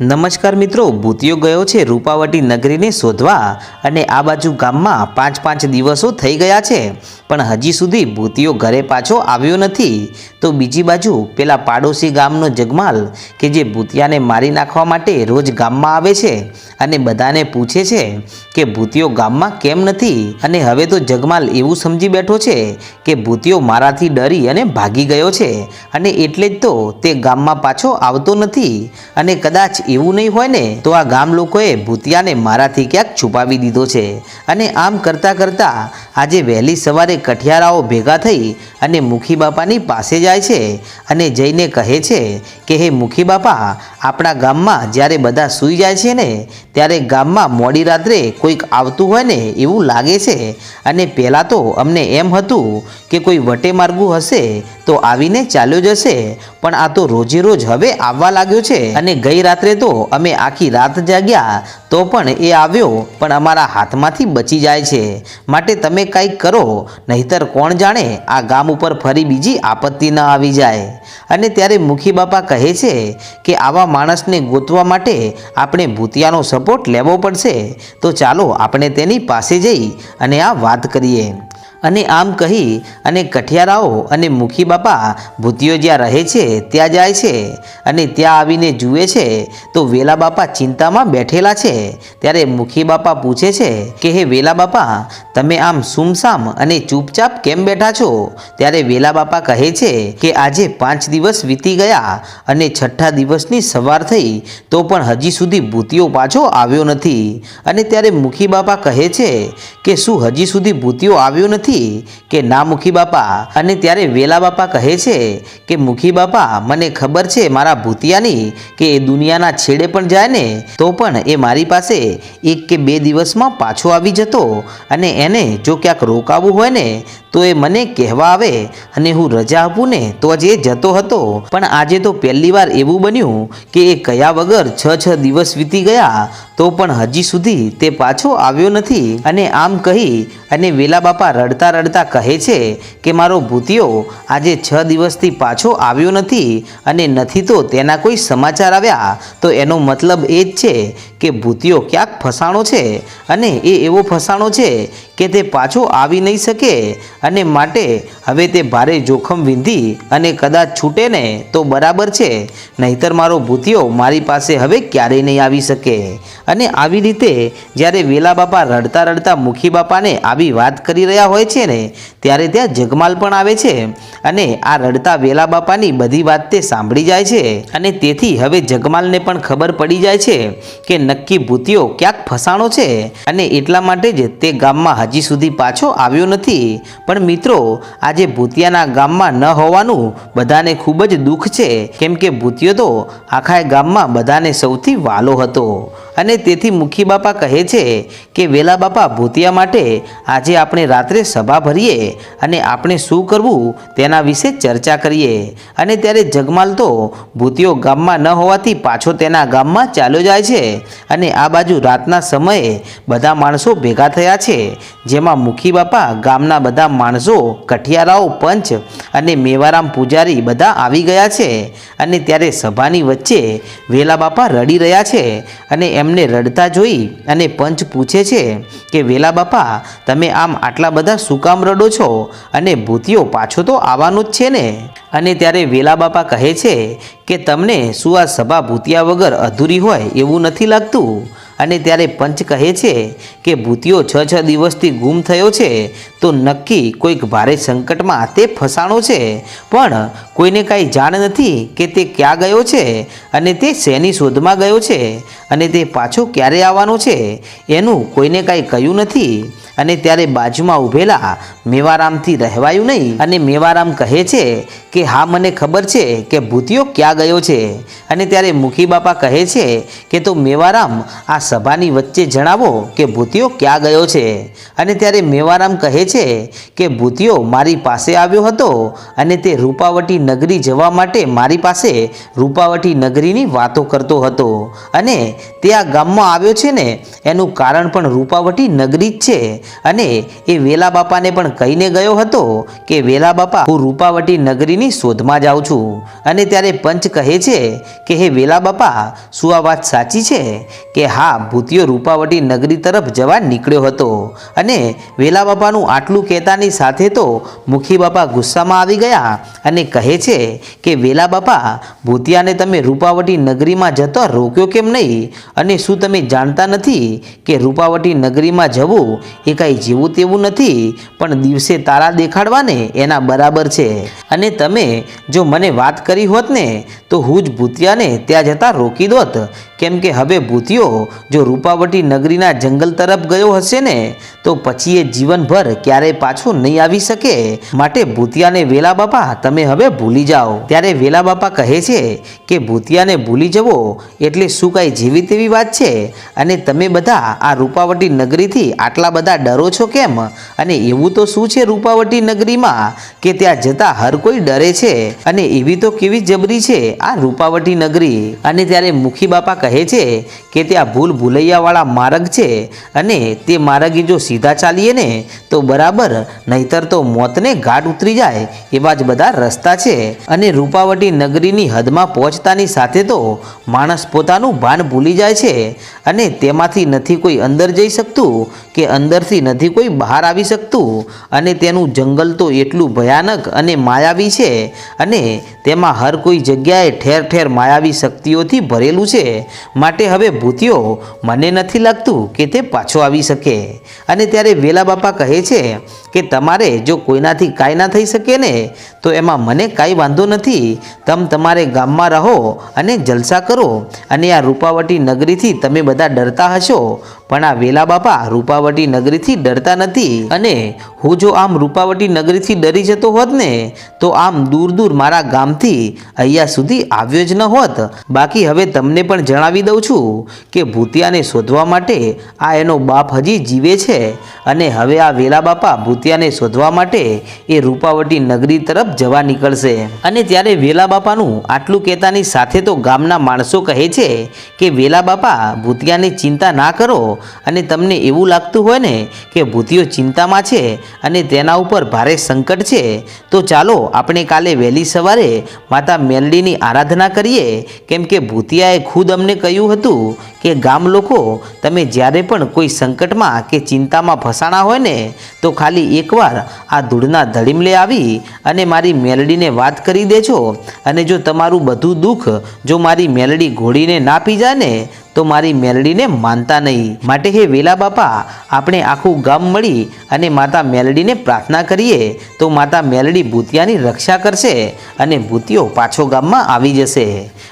નમસ્કાર મિત્રો, ભૂતિયો ગયો છે રૂપાવટી નગરીને શોધવા અને આ બાજુ ગામમાં પાંચ પાંચ દિવસો થઈ ગયા છે. પણ હજી સુધી ભૂતિયો ઘરે પાછો આવ્યો નથી. તો બીજી બાજુ પેલા પાડોશી ગામનો જગમાલ કે જે ભૂતિયાને મારી નાખવા માટે રોજ ગામમાં આવે છે અને બધાને પૂછે છે કે ભૂતિયો ગામમાં કેમ નથી? અને હવે તો જગમાલ એવું સમજી બેઠો છે કે ભૂતિયો મારાથી ડરી અને ભાગી ગયો છે. અને એટલે જ તો તે ગામમાં પાછો આવતો નથી. અને કદાચ એવું નહીં હોય ને, તો આ ગામ લોકોએ ભૂતિયાને મારાથી ક્યાંક છુપાવી દીધો છે. અને આમ કરતાં કરતાં આજે વહેલી સવારે કઠિયારાઓ ભેગા થઈ અને મુખી બાપાની પાસે જાય છે અને જઈને કહે છે કે, હે મુખી બાપા આપણા ગામમાં જ્યારે બધા સૂઈ જાય છે ને, ત્યારે ગામમાં મોડી રાત્રે કોઈક આવતું હોય ને એવું લાગે છે. અને પહેલાં તો અમને એમ હતું કે, કોઈ વટે માર્ગું હશે તો આવીને ચાલ્યો જશે. પણ આ તો રોજે રોજ હવે આવવા લાગ્યો છે. અને ગઈ રાત્રે તો અમે આખી રાત જાગ્યા તો પણ એ આવ્યો. પણ અમારા હાથમાંથી બચી જાય છે. માટે તમે કંઈક કરો, નહીતર કોણ જાણે આ ગામ ઉપર ફરી બીજી આપત્તિ ન આવી જાય. અને ત્યારે મુખી બાપા કહે છે કે આવા માણસને ગોતવા માટે આપણે ભૂતિયાનો સપોર્ટ લેવો પડશે. તો ચાલો આપણે તેની પાસે જઈ અને આ વાત કરીએ. અને આમ કહી અને કઠિયારાઓ અને મુખી બાપા ભૂતિયો જ્યાં રહે છે, ત્યાં જાય છે અને ત્યાં આવીને જુએ છે, તો વેલા બાપા ચિંતામાં બેઠેલા છે. ત્યારે મુખી બાપા પૂછે છે કે, હે વેલા બાપા, તમે આમ સુમસામ અને ચૂપચાપ કેમ બેઠા છો? ત્યારે વેલા બાપા કહે છે કે, આજે પાંચ દિવસ વીતી ગયા અને છઠ્ઠા દિવસની સવાર થઈ, તો પણ હજી સુધી ભૂતિયો પાછો આવ્યો નથી. અને ત્યારે મુખી બાપા કહે છે કે, શું હજી સુધી ભૂતિયો આવ્યો નથી? કે ના મુખી બાપા? અને ત્યારે વેલા બાપા કહે છે કે, મુખી બાપા, મને ખબર છે મારા ભૂતિયાની કે એ દુનિયાના છેડે પણ જાય ને, તો પણ એ મારી પાસે એક કે બે દિવસમાં પાછો આવી જતો અને એને જો ક્યાંક રોકાવું હોય ને તો એ મને કહેવા આવે અને હું રજા આપું ને તો જ એ જતો હતો. પણ આજે તો પહેલી વાર એવું બન્યું કે એ કયા વગર છ છ દિવસ વીતી ગયા, તો પણ હજી સુધી તે પાછો આવ્યો નથી. અને આમ કહી અને વેલા બાપા રડતા રડતા કહે છે કે મારો ભૂતિયો આજે છ દિવસથી પાછો આવ્યો નથી અને નથી તો તેના કોઈ સમાચાર આવ્યા. તો એનો મતલબ એ જ છે કે ભૂતિયો ક્યાંક ફસાણો છે અને એ એવો ફસાણો છે કે તે પાછો આવી નહીં શકે અને માટે હવે તે ભારે જોખમ વિંધી અને કદાચ છૂટે ને તો બરાબર છે. નહીતર મારો ભૂતિયો મારી પાસે હવે ક્યારેય નહીં આવી શકે. અને આવી રીતે જ્યારે વેલા બાપા રડતા રડતા મુખી બાપાને આવી વાત કરી રહ્યા હોય છે ને, ત્યારે ત્યાં જગમાલ પણ આવે છે અને આ રડતા વેલા બાપાની બધી વાત તે સાંભળી જાય છે. અને તેથી હવે જગમાલને પણ ખબર પડી જાય છે કે નક્કી ભૂતિયો ક્યાંક ફસાણો છે અને એટલા માટે જ તે ગામમાં હજી સુધી પાછો આવ્યો નથી. પણ મિત્રો, આજે ભૂતિયાના ગામમાં ન હોવાનું બધાને ખૂબ જ દુઃખ છે. કેમ કે ભૂતિયો તો આખા ગામમાં બધાને સૌથી વાલો હતો. અને તેથી મુખી બાપા કહે છે કે વેલા બાપા ભૂતિયા માટે આજે આપણે રાત્રે સભા ભરીએ અને આપણે શું કરવું તેના વિશે ચર્ચા કરીએ. અને ત્યારે જગમાલ તો ભૂતિયો ગામમાં ન હોવાથી પાછો તેના ગામમાં ચાલ્યો જાય છે અને આ બાજુ રાતના સમયે બધા માણસો ભેગા થયા છે, જેમાં મુખી બાપા ગામના બધા માણસો, કઠિયારાઓ, પંચ અને મેવારામ પૂજારી બધા આવી ગયા છે. અને ત્યારે સભાની વચ્ચે વેલા બાપા રડી રહ્યા છે અને એમને રડતા જોઈ અને પંચ પૂછે છે કે, વેલા બાપા, તમે આમ આટલા બધા શું કામ રડો છો? અને ભૂતિયો પાછો તો આવવાનો જ છે ને? અને ત્યારે વેલા બાપા કહે છે કે, તમને શું આ સભા ભૂતિયા વગર અધૂરી હોય એવું નથી લાગતું? અને ત્યારે પંચ કહે છે કે ભૂતિયો છ છ દિવસથી ગુમ થયો છે, તો નક્કી કોઈક ભારે સંકટમાં તે ફસાણો છે. પણ કોઈને કાંઈ જાણ નથી કે તે ક્યાં ગયો છે અને તે શેની શોધમાં ગયો છે અને તે પાછો ક્યારે આવવાનો છે, એનું કોઈને કાંઈ કહ્યું નથી. અને ત્યારે બાજુમાં ઊભેલા મેવારામથી રહેવાયું નહીં. અને મેવારામ કહે છે કે, હા, મને ખબર છે કે ભૂતિયો ક્યાં ગયો છે. અને ત્યારે મુખી બાપા કહે છે કે, તો મેવારામ, આ સભાની વચ્ચે જણાવો કે ભૂતિયો ક્યાં ગયો છે. અને ત્યારે મેવારામ કહે છે કે, ભૂતિયો મારી પાસે આવ્યો હતો અને તે રૂપાવટી નગરી જવા માટે મારી પાસે રૂપાવટી નગરીની વાતો કરતો હતો. અને તે આ ગામમાં આવ્યો છે ને, એનું કારણ પણ રૂપાવટી નગરી જ છે. અને એ વેલા બાપાને પણ કહીને ગયો હતો કે, વેલા બાપા, હું રૂપાવટી નગરીની શોધમાં જાઉં છું. અને ત્યારે પંચ કહે છે કે, હે વેલા બાપા, શું આ વાત સાચી છે કે, હા, ભૂતિયો રૂપાવટી નગરી તરફ જવા નીકળ્યો હતો અને વેલા બાપાનું આટલું કહેતાની સાથે તો મુખી બાપા ગુસ્સામાં આવી ગયા અને કહે છે કે, વેલા બાપા, ભૂતિયાને તમે રૂપાવટી નગરીમાં જતો રોક્યો કેમ નહીં? અને શું તમે જાણતા નથી કે રૂપાવટી નગરીમાં જવું એ કાંઈ જેવું તેવું નથી, પણ દિવસે તારા દેખાડવાને એના બરાબર છે. અને તમે જો મને વાત કરી હોત ને, તો હું જ ભૂતિયાને ત્યાં જતાં રોકી દોત. કેમ કે હવે ભૂતિયો જો રૂપાવટી નગરીના જંગલ તરફ ગયો હશે ને, તો પછી એ જીવનભર ક્યારેય પાછો નહીં આવી શકે. માટે ભૂતિયાને વેલા બાપા, તમે હવે ભૂલી જાઓ. ત્યારે વેલા બાપા કહે છે કે ભૂતિયાને ભૂલી જવો એટલે શું કાંઈ જેવી તેવી વાત છે? અને તમે બધા આ રૂપાવટી નગરીથી આટલા બધા ડરો છો કેમ? અને એવું તો શું છે રૂપાવટી નગરીમાં કે ત્યાં જતા હર કોઈ ડરે છે? અને એવી તો કેવી જબરી છે આ રૂપાવટી નગરી? અને ત્યારે મુખી બાપા કહે છે કે ત્યાં ભૂલ ભૂલૈયાવાળા માર્ગ છે અને તે માર્ગે જો સીધા ચાલીએ ને, તો બરાબર નહીતર તો મોતને ઘાટ ઉતરી જાય એવા જ બધા રસ્તા છે. અને રૂપાવટી નગરીની હદમાં પહોંચતાની સાથે તો માણસ પોતાનું ભાન ભૂલી જાય છે અને તેમાંથી નથી કોઈ અંદર જઈ શકતું કે અંદરથી નથી કોઈ બહાર આવી શકતું અને તેનું જંગલ તો એટલું ભયાનક અને માયાવી છે અને તેમાં હર કોઈ જગ્યાએ ઠેર ઠેર માયાવી શક્તિઓથી ભરેલું છે. માટે હવે ભૂતિયો મને નથી લાગતું કે તે પાછો આવી શકે. અને ત્યારે વેલા બાપા કહે છે કે તમારે જો કોઈનાથી કાંઈ ના થઈ શકે ને, તો એમાં મને કાંઈ વાંધો નથી. તમ તમારે ગામમાં રહો અને જલસા કરો અને આ રૂપાવટી નગરીથી તમે બધા ડરતા હશો. પણ આ વેલા બાપા રૂપાવટી નગરીથી ડરતા નથી અને હું જો આમ રૂપાવટી નગરીથી ડરી જતો હોત ને, તો આમ દૂર દૂર મારા ગામથી અહીંયા સુધી આવ્યો જ ન હોત. બાકી હવે તમને પણ જણાવી દઉં છું કે ભૂતિયાને શોધવા માટે આ એનો બાપ હજી જીવે છે અને હવે આ વેલા બાપા ભૂતિયાને શોધવા માટે એ રૂપાવટી નગરી તરફ જવા નીકળશે. અને ત્યારે વેલા બાપાનું આટલું કહેતાની સાથે તો ગામના માણસો કહે છે કે, વેલા બાપા, ભૂતિયાની ચિંતા ના કરો. અને તમને એવું લાગતું હોય ને કે ભૂતિયો ચિંતામાં છે અને તેના ઉપર ભારે સંકટ છે, તો ચાલો આપણે કાલે વહેલી સવારે માતા મેલડીની આરાધના કરીએ. કેમ કે ભૂતિયાએ ખુદ અમને કહ્યું હતું કે ગામ લોકો, તમે જ્યારે પણ કોઈ સંકટમાં કે ચિંતામાં ફસાણા હોય ને, તો ખાલી એકવાર આ ધૂળના ધડીમલે આવી અને મારી મેલડીને વાત કરી દેજો. અને જો તમારું બધું દુઃખ, જો મારી મેલડી ઘોડીને ના પી જાય ને તો મારી મેલડીને માનતા નહીં. માટે હે વેલા બાપા, આપણે આખું ગામ મળી અને માતા મેલડીને પ્રાર્થના કરીએ, તો માતા મેલડી ભૂતિયાની રક્ષા કરશે અને ભૂતિયો પાછો ગામમાં આવી જશે.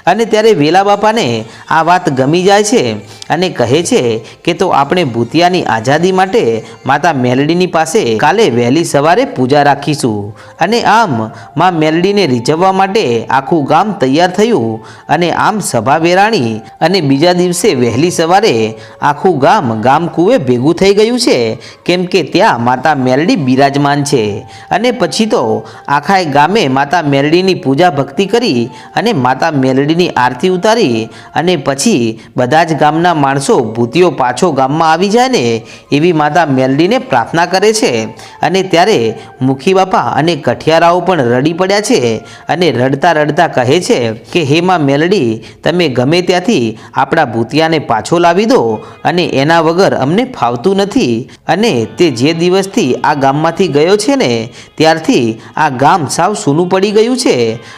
અને ત્યારે વેલા બાપાને આ વાત ગમી જાય છે અને કહે છે કે તો આપણે ભૂતિયાની આઝાદી માટે માતા મેલડીની પાસે કાલે વહેલી સવારે પૂજા રાખીશું. અને આમ મા મેલડીને રીઝવવા માટે આખું ગામ તૈયાર થયું અને આમ સભા વેરાણી અને બીજા દિવસે વહેલી સવારે આખું ગામ ગામ કુએ ભેગું થઈ ગયું છે. કેમ કે ત્યાં માતા મેલડી બિરાજમાન છે. અને પછી તો આખા ગામે માતા મેલડીની પૂજા ભક્તિ કરી અને માતા મેલડીની આરતી ઉતારી અને પછી બધા જ ગામના માણસો ભૂતિઓ પાછો ગામમાં આવી જાય ને એવી માતા મેલડીને પ્રાર્થના કરે છે. અને ત્યારે મુખી બાપા અને કઠિયારાઓ પણ રડી પડ્યા છે અને રડતા રડતા કહે છે કે, હે માં મેલડી, તમે ગમે ત્યાંથી આપણા ભૂતિયાને પાછો લાવી દો અને એના વગર અમને ફાવતું નથી. અને તે જે દિવસથી આ ગામમાંથી ગયો છે ને, ત્યારથી આ ગામ સાવ સૂનું પડી ગયું છે.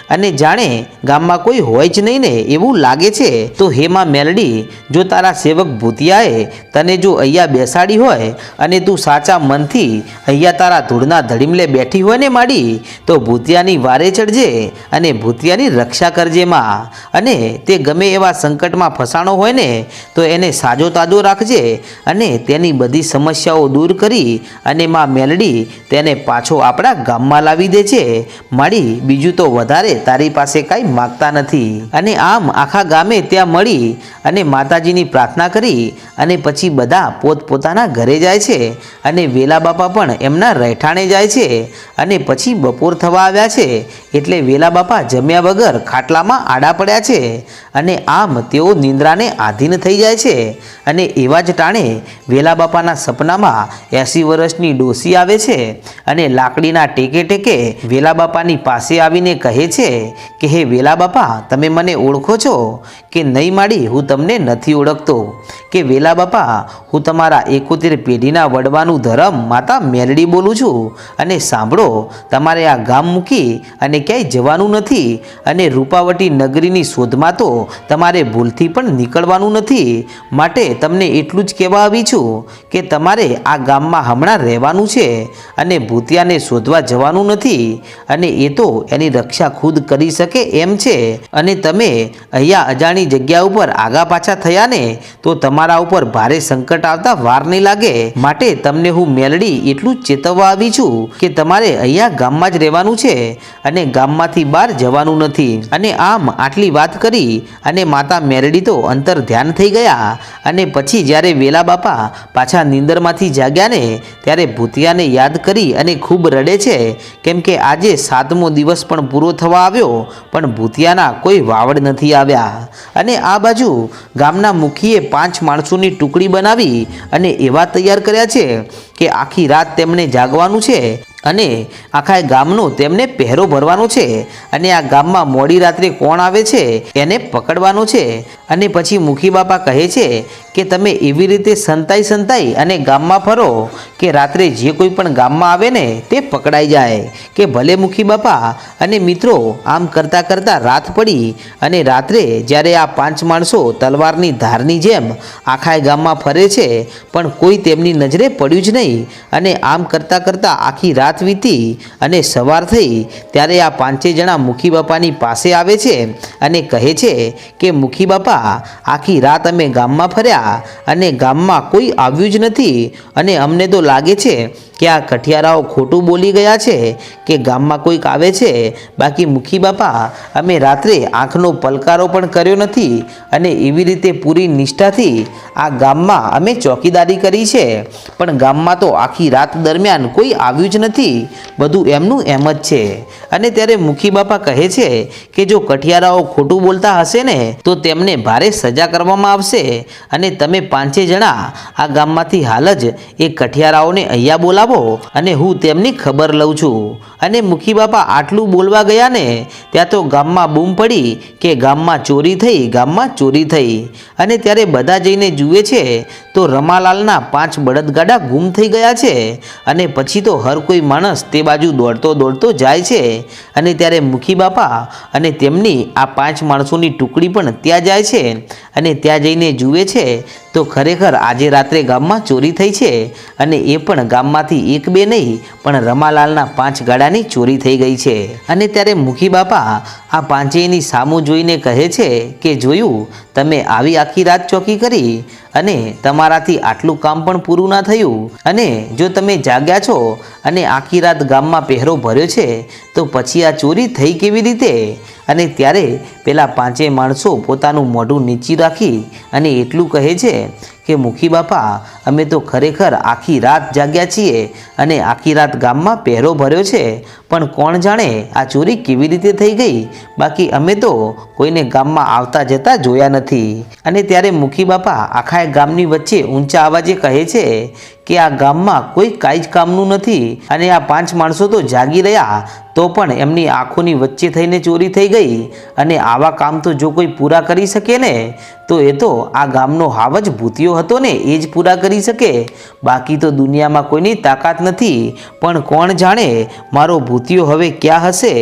અને જાણે ગામમાં કોઈ હોય જ નહીં ને એવું લાગે છે. તો હેમાં મેલડી, જો તારા સેવક ભૂતિયાએ તને જો અહીંયા બેસાડી હોય અને તું સાચા મનથી અહીંયા તારા ધૂળના ધડીમલે બેઠી હોય ને માડી, તો ભૂતિયાની વારે ચડજે અને ભૂતિયાની રક્ષા કરજે માં. અને તે ગમે એવા સંકટમાં ફસાણો હોય ને તો એને સાજો તાજો રાખજે અને તેની બધી સમસ્યાઓ દૂર કરી અને માં મેલડી તેને પાછો આપણા ગામમાં લાવી દે છે મળી બીજું તો વધારે તારી પાસે કાંઈ માગતા નથી. અને આમ આખા ગામે ત્યાં મળી અને માતાજીની પ્રાર્થના કરી અને પછી બધા પોતપોતાના ઘરે જાય છે અને વેલા બાપા પણ એમના રહેઠાણે જાય છે અને પછી બપોર થવા આવ્યા છે એટલે વેલા બાપા જમ્યા વગર ખાટલામાં આડા પડ્યા છે અને આમ તેઓ નિંદ્રાને આધીન થઈ જાય છે અને એવા જ ટાણે વેલા બાપાના સપનામાં એંસી વર્ષની ડોસી આવે છે અને લાકડીના ટેકે ટેકે વેલા બાપાની પાસે આવીને કહે છે કે, હે વેલા બાપા, તમે મને ઓળખો છો કે નહીં માડી હું તમને નથી ઓળખતો? કે વેલા બાપા, હું તમારા એકોતેર પેઢીના વડવાનું ધરમ માતા મેરડી બોલું છું અને સાંભળો, તમારે આ ગામ મૂકી અને ક્યાંય જવાનું નથી અને રૂપાવટી નગરીની શોધમાં તો તમારે ભૂલથી પણ નીકળવાનું નથી. માટે તમને એટલું જ કહેવા આવી છું કે તમારે આ ગામમાં હમણાં રહેવાનું છે અને ભૂતિયાને શોધવા જવાનું નથી અને એ તો એની રક્ષા ખુદ કરી શકે એમ છે. અને તમે અહીંયા અજાણી જગ્યા ઉપર આગા પાછા થયા ને તો તમારા ઉપર ભારે સંકટ આવતા વાર નહીં લાગે. માટે તમને હું મેલડી એટલું ચેતવવા આવી છું કે તમારે અહીંયા ગામમાં જ રહેવાનું છે અને ગામમાંથી બહાર જવાનું નથી. અને આમ આટલી વાત કરી અને માતા મેલડી તો અંતર ધ્યાન થઈ ગયા અને પછી જ્યારે વેલા બાપા પાછા નીંદરમાંથી જાગ્યા ને ત્યારે ભૂતિયાને યાદ કરી અને ખૂબ રડે છે, કેમ કે આજે સાતમો દિવસ પણ પૂરો થવા આવ્યો, પણ ભૂતિયાના કોઈ વાવડ નથી આવ્યા. અને આ બાજુ ગામના મુખીએ પાંચ માણસોની ટુકડી બનાવી અને એવા તૈયાર કર્યા છે કે આખી રાત તેમણે જાગવાનું છે. અને આખા ગામનો તેમને પહેરો ભરવાનો છે. અને આ ગામમાં મોડી રાત્રે કોણ આવે છે એને પકડવાનો છે. અને પછી મુખી બાપા કહે છે કે તમે એવી રીતે સંતાઈ સંતાઈ અને ગામમાં ફરો કે રાત્રે જે કોઈ પણ ગામમાં આવે ને તે પકડાઈ જાય. કે ભલે મુખી બાપા અને મિત્રો આમ કરતાં કરતાં રાત પડી અને રાત્રે જ્યારે આ પાંચ માણસો તલવારની ધારની જેમ આખા ગામમાં ફરે છે, પણ કોઈ તેમની નજરે પડ્યું જ નહીં. અને આમ કરતાં કરતાં આખી રાત વીતી અને સવાર થઈ ત્યારે આ પાંચે જણા મુખી બાપાની પાસે આવે છે અને કહે છે કે મુખી બાપા આખી રાત અમે ગામમાં ફર્યા અને ગામમાં કોઈ આવ્યું જ નથી અને અમને તો લાગે છે કે આ કઠિયારાઓ ખોટું બોલી ગયા છે કે ગામમાં કોઈક આવે છે? બાકી મુખી બાપા, અમે રાત્રે આંખનો પલકારો પણ કર્યો નથી અને એવી રીતે પૂરી નિષ્ઠાથી આ ગામમાં અમે ચોકીદારી કરી છે. પણ ગામમાં તો આખી રાત દરમિયાન કોઈ આવ્યું જ નથી. બધું એમનું એમ જ છે. અને ત્યારે મુખી બાપા કહે છે કે જો કઠિયારાઓ ખોટું બોલતા હશે ને, તો તેમને ભારે સજા કરવામાં આવશે. અને તમે પાંચે જણા આ ગામમાંથી હાલ જ એ કઠિયારાઓને અહીંયા બોલાવો. અને હું તેમની ખબર લઉં છું. અને મુખી બાપા આટલું બોલવા ગયા ને ત્યાં તો ગામમાં બૂમ પડી કે ગામમાં ચોરી થઈ, ગામમાં ચોરી થઈ. અને ત્યારે બધા જઈને જુએ છે તો રમાલાલના પાંચ બળદગાડા ગુમ થઈ ગયા છે અને પછી તો હર કોઈ માણસ તે બાજુ દોડતો દોડતો જાય છે અને ત્યારે મુખી બાપા અને તેમની આ પાંચ માણસોની ટુકડી પણ ત્યાં જાય છે અને ત્યાં જઈને જુએ છે તો ખરેખર આજે રાત્રે ગામમાં ચોરી થઈ છે અને એ પણ ગામમાંથી એક બે નહીં પણ રમાલાલના પાંચ ગાડાની ચોરી થઈ ગઈ છે. અને ત્યારે મુખી બાપા આ પાંચેયની સામું જોઈને કહે છે કે, જોયું, તમે આવી આખી રાત ચોકી કરી અને તમારાથી આટલું કામ પણ પૂરું ના થયું. અને જો તમે જાગ્યા છો અને આખી રાત ગામમાં પહેરો ભર્યો છે, તો પછી આ ચોરી થઈ કેવી રીતે? અને ત્યારે પેલા પાંચેય માણસો પોતાનું મોઢું નીચી રાખી અને એટલું કહે છે કે મુખી બાપા, અમે તો ખરેખર આખી રાત જાગ્યા છીએ અને આખી રાત ગામમાં પહેરો ભર્યો છે. પણ કોણ જાણે આ ચોરી કેવી રીતે થઈ ગઈ? બાકી અમે તો કોઈને ગામમાં આવતા જતા જોયા નથી. અને ત્યારે મુખી બાપા આખા ગામની વચ્ચે ઊંચા અવાજે કહે છે કે આ ગામમાં કોઈ કાંઈ જ કામનું નથી અને આ પાંચ માણસો તો જાગી રહ્યા, તો પણ એમની આંખોની વચ્ચે થઈને ચોરી થઈ ગઈ અને આવા કામ તો જો કોઈ પૂરા કરી શકે ને, તો એ તો આ ગામનો હાવ જ ભૂતિયો હતો ને, એ જ પૂરા કરી શકે. બાકી તો દુનિયામાં કોઈની તાકાત નથી, પણ કોણ જાણે મારો ભૂતિયો હવે ક્યાં હશે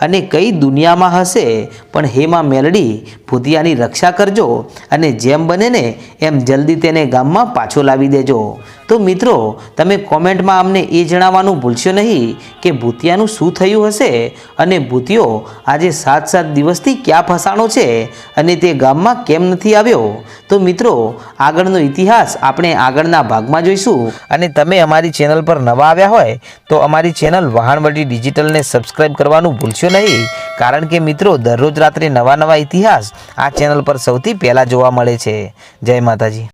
અને કઈ દુનિયામાં હશે? પણ હેમાં મેલડી, ભૂતિયાની રક્ષા કરજો અને જેમ બને ને, એમ જલ્દી તેને ગામમાં પાછો લાવી દેજો. તો મિત્રો, તમે કોમેન્ટમાં અમને એ જણાવવાનું ભૂલશો નહીં કે ભૂતિયાનું શું થયું હશે અને ભૂતિયો આજે સાત સાત દિવસથી ક્યાં ફસાણો છે અને તે ગામમાં કેમ નથી આવ્યો? તો મિત્રો, આગળનો ઇતિહાસ આપણે આગળના ભાગમાં જોઈશું. અને તમે અમારી ચેનલ પર નવા આવ્યા હોય, તો અમારી ચેનલ વહાણવટી ડિજિટલને સબસ્ક્રાઈબ કરવાનું ભૂલશો નહીં. કારણ કે મિત્રો, દરરોજ રાત્રે નવા નવા ઇતિહાસ આ ચેનલ પર સૌથી પહેલાં જોવા મળે છે. જય માતાજી.